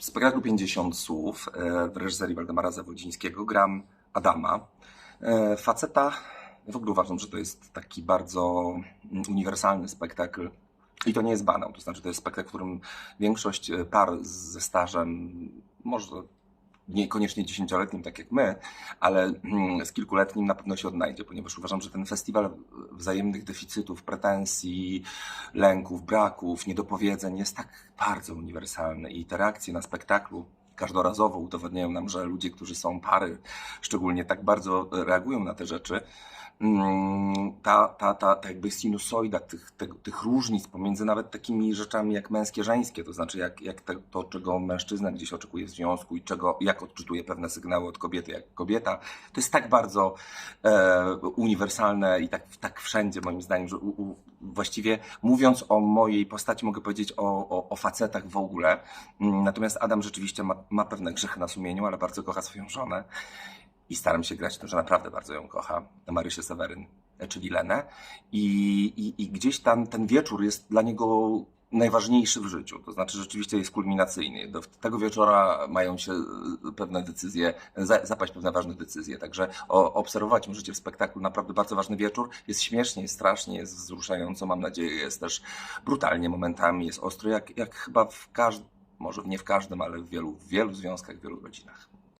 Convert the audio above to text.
W spektaklu 50 słów e, w reżyserii Waldemara Zawodzińskiego gram Adama. E, Faceta, w ogóle uważam, że to jest taki bardzo mm, uniwersalny spektakl. I to nie jest banał, to znaczy to jest spektakl, w którym większość e, par ze stażem, może niekoniecznie dziesięcioletnim, tak jak my, ale mm, z kilkuletnim na pewno się odnajdzie, ponieważ uważam, że ten festiwal wzajemnych deficytów, pretensji, lęków, braków, niedopowiedzeń jest tak bardzo uniwersalny i te reakcje na spektaklu każdorazowo udowadniają nam, że ludzie, którzy są pary, szczególnie tak bardzo reagują na te rzeczy. Ta, ta, ta, ta jakby sinusoida tych, tych, tych różnic pomiędzy nawet takimi rzeczami jak męskie, żeńskie, to znaczy jak, jak te, to, czego mężczyzna gdzieś oczekuje w związku i czego, jak odczytuje pewne sygnały od kobiety, jak kobieta, to jest tak bardzo e, uniwersalne i tak, tak wszędzie moim zdaniem, że u, u, właściwie mówiąc o mojej postaci mogę powiedzieć o, o, o facetach w ogóle. Mm, Natomiast Adam rzeczywiście ma, ma pewne grzechy na sumieniu, ale bardzo kocha swoją żonę i staram się grać to, że naprawdę bardzo ją kocha, Marysię Seweryn, czyli Lenę. I, i, i gdzieś tam ten wieczór jest dla niego najważniejszy w życiu. To znaczy rzeczywiście jest kulminacyjny. Do tego wieczora mają się e, pewne decyzje, za- zapaść pewne ważne decyzje. Także obserwować możecie w spektaklu naprawdę bardzo ważny wieczór. Jest śmiesznie, jest strasznie, jest wzruszająco, mam nadzieję, jest też brutalnie momentami, jest ostro, jak, jak chyba w każdym, może nie w każdym, ale w wielu, w wielu związkach, w wielu rodzinach.